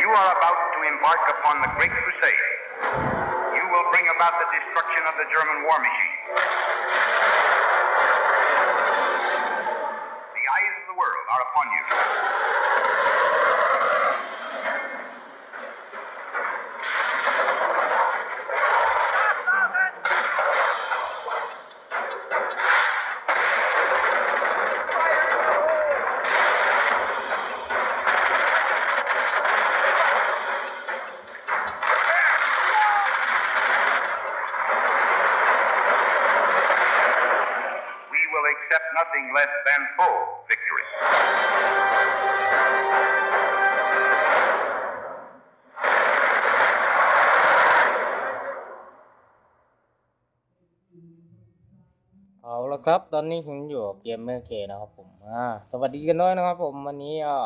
You are about to embark upon the Great Crusade. You will bring about the destruction of the German war machine. The eyes of the world are upon you. Nothing less than full victory. เอาละครับ ตอนนี้ผมอยู่กับเกมเมอร์เคนะครับผมอ่าสวัสดีกันด้วยนะครับผม วันนี้ก็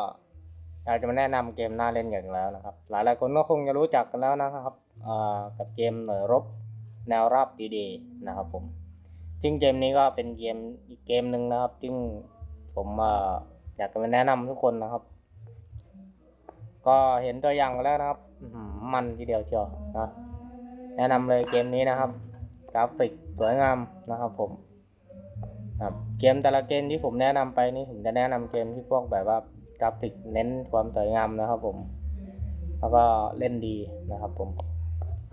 อยากจะมาแนะนำเกมน่าเล่นอย่างแล้วนะครับ หลายหลายคนก็คงจะรู้จักกันแล้วนะครับกับเกมหน่วยรบแนวราบดีๆนะครับผม ซึ่งเกมนี้ก็เป็นเกมอีกเกมหนึ่งนะครับ ซึ่งผมออยากจะมาแนะนำทุกคนนะครับ ก็เห็นตัวอย่างกันแล้วนะครับ มันทีเดียวเชียวนะแนะนำเลยเกมนี้นะครับ กราฟิกสวยงามนะครับผมครับเกมแต่ละเกมที่ผมแนะนำไปนี่ผมจะแนะนำเกมที่พวกแบบว่ากราฟิกเน้นความสวยงามนะครับผม แล้วก็เล่นดีนะครับผม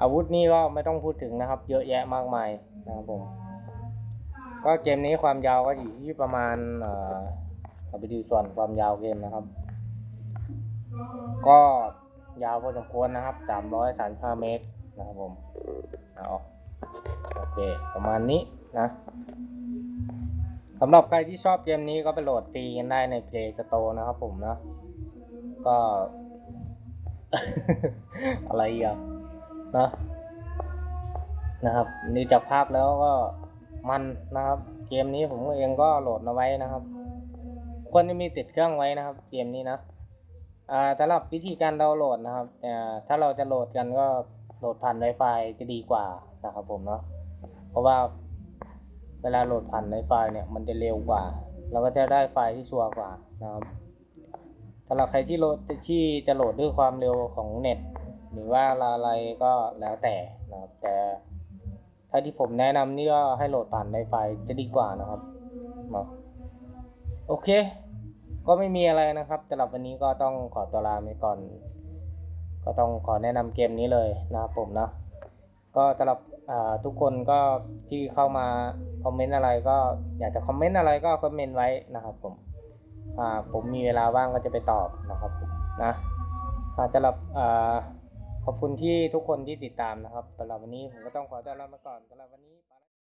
อาวุธนี่ก็ไม่ต้องพูดถึงนะครับ เยอะแยะมากมายนะครับผม ก็เกมนี้ความยาวก็อยู่ที่ประมาณเอ่อเราไปดูส่วนความยาวเกมนะครับ ก็ยาวพอสมควรนะครับ335เมตรนะครับผมเอาโอเค ประมาณนี้นะสำหรับใครที่ชอบเกมนี้ก็ไปโหลดฟรีกันได้ใน Play Store นะครับผมนะ ก็ อะไรอะนะนะครับนี่จากภาพแล้วก็ มันนะครับ เกมนี้ผมเองก็โหลดมาไว้นะครับ ควรจะมีติดเครื่องไว้นะครับ เกมนี้นะอ่าสำหรับวิธีการดาวน์โหลดนะครับอ่าถ้าเราจะโหลดกันก็โหลดผ่าน Wi-Fi จะดีกว่านะครับผมเนาะเพราะว่าเวลาโหลดผ่านในไฟเนี่ยมันจะเร็วกว่าเราก็จะได้ไฟล์ที่ชัวร์กว่านะครับสำหรับใครที่โหลดที่จะโหลดด้วยความเร็วของเน็ต หรือว่าอะไรก็แล้วแต่นะครับแต่ ถ้าที่ผมแนะนำนี่ก็ให้โหลดผ่านในไฟล์จะดีกว่านะครับเนาะโอเค ก็ไม่มีอะไรนะครับสำหรับวันนี้ก็ต้องขอตัวลาไปก่อน ก็ต้องขอแนะนำเกมนี้เลยนะครับผมนะก็สำหรับทุกคนก็ที่เข้ามาคอมเมนต์อะไรก็อยากจะคอมเมนต์อะไรก็คอมเมนต์ไว้นะครับผมผมมีเวลาว่างก็จะไปตอบนะครับนะสำหรับ ขอบคุณที่ทุกคนที่ติดตามนะครับสำหรับวันนี้ผมก็ต้องขอตัวลาไปก่อนสำหรับวันนี้